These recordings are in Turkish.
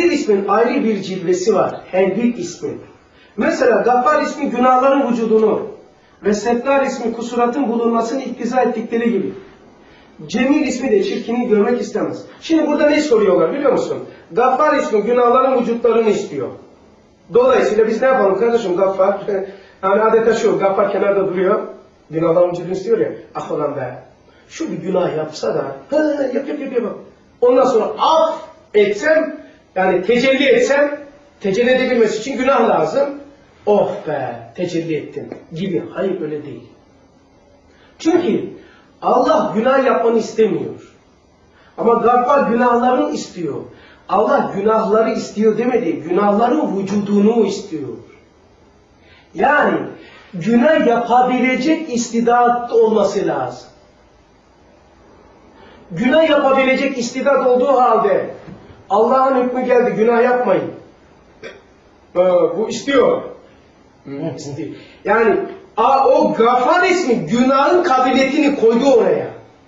Kadir ismin ayrı bir cilvesi var. Her bir ismin. Mesela Gaffar ismi günahların vücudunu ve Settar ismi kusuratın bulunmasını iktiza ettikleri gibi. Cemil ismi de çirkini görmek istemez. Şimdi burada ne soruyorlar biliyor musun? Gaffar ismi günahların vücutlarını istiyor. Dolayısıyla biz ne yapalım kardeşim Gaffar? Yani adeta şu Gaffar kenarda duruyor. Günahların vücudunu istiyor ya. Ah olan be. Şu bir günah yapsa da ha, yap yap yap yap. Ondan sonra af etsem yani tecelli etsem tecelli edebilmesi için günah lazım. Oh be tecelli ettim gibi. Hayır öyle değil. Çünkü Allah günah yapmanı istemiyor. Ama Gaffar günahlarını istiyor. Allah günahları istiyor demedi. Günahların vücudunu istiyor. Yani günah yapabilecek istidat olması lazım. Günah yapabilecek istidat olduğu halde Allah'ın hükmü geldi günah yapmayın. Ee, bu istiyor. Yani a, o Gafar ismi günahın kabiliyetini koydu oraya.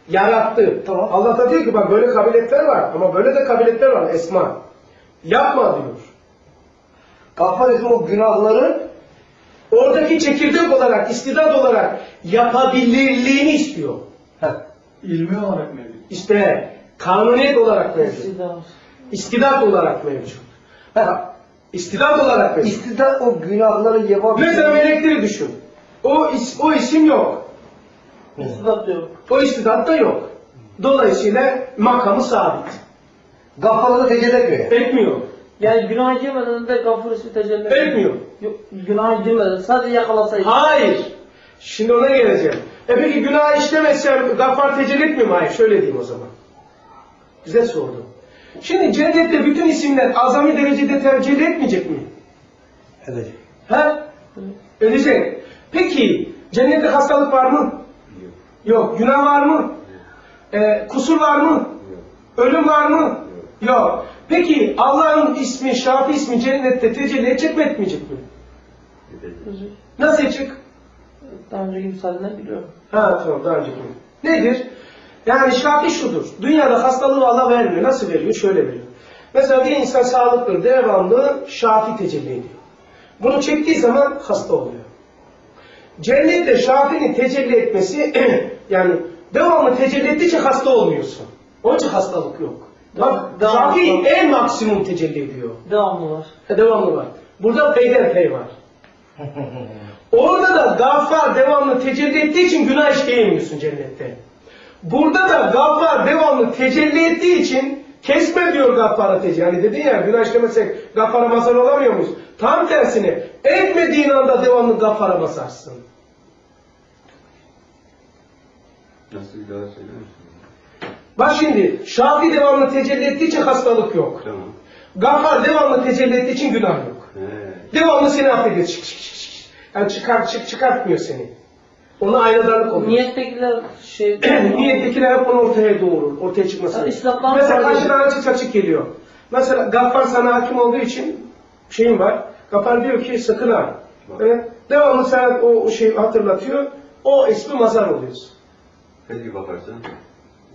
Yarattı. Tamam. Allah da diyor ki bak böyle kabiliyetler var ama böyle de kabiliyetler var Esma. Yapma diyor. Gaffar ismi o günahların Oradaki çekirdek olarak, istidat olarak yapabilirliğini istiyor. heh, İlmi olarak mevcut. İşte kanuniyet olarak mevcut. İstidam. İstidat olarak mevcut. Ha, İstidat olarak mevcut. istidat o günahları yapabilmek. Mesela melekleri düşün. O, is, o isim yok. İstidat yok. O istidat da yok. Dolayısıyla makamı sabit. Gaffarları tecelli etmiyor. Etmiyor. Yani günah girmeden de gafur ismi tecelli etmiyor. Etmiyor. Yok, günah girmeden sadece yakalasaydı. Hayır. Şimdi ona geleceğim. E peki günah işlemezsem gaffar tecelli etmiyor mu? Hayır. Şöyle diyeyim o zaman. Güzel sordu. Şimdi cennette bütün isimler azami derecede tercih etmeyecek mi? Edecek. He? Edecek. Peki cennette hastalık var mı? Yok. Günah var mı? Ee, kusur var mı? Ölüm var mı? Yok. Peki Allah'ın ismi, Şafi ismi cennette tecelli edecek mi etmeyecek mi? Nasıl edecek? Daha önceki misalinden biliyorum. Ha tamam daha önceki. Nedir? Yani şafi şudur. Dünyada hastalığı Allah vermiyor. Nasıl veriyor? Şöyle veriyor. Mesela bir insan sağlıklı, devamlı şafi tecelli ediyor. Bunu çektiği zaman hasta oluyor. Cennette şafinin tecelli etmesi yani devamlı tecelli ettiği hasta olmuyorsun. Onun için hastalık yok. Bak şafi en maksimum tecelli ediyor. Devamlı var. Ha, devamlı var. Burada peyderpey var. Orada da gaffar devamlı tecelli ettiği için günah işleyemiyorsun cennette. Burada da gaffar devamlı tecelli ettiği için kesme diyor gaffara tecelli. Hani dedin ya günah işlemesek gaffara mazhar olamıyor muyuz? Tam tersine etmediğin anda devamlı gaffara basarsın. Nasıl bir daha söyler misin? Bak şimdi Şafi devamlı tecelli ettiği için hastalık yok. Tamam. Gaffar devamlı tecelli ettiği için günah yok. He. Devamlı seni affediyor. Çık, çık, çık, çık. Yani çıkar, çık, çıkartmıyor seni. Ona aynadarlık oluyor. Niyettekiler şey... Niyettekiler hep onu ortaya doğurur. Ortaya çıkmasın. Ya, İslam'dan Mesela karşıdan açık açık geliyor. Mesela Gaffar sana hakim olduğu için şeyin var. Gaffar diyor ki sakın ha. Evet. Devamlı sen o şeyi hatırlatıyor. O ismi mazar oluyorsun. Peki bakarsan.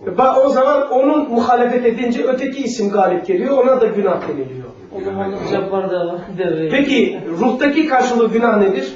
Ba- O zaman onun muhalefet edince öteki isim galip geliyor. Ona da günah deniliyor. O zaman Cabbar da devreye. Peki ruhtaki karşılığı günah nedir?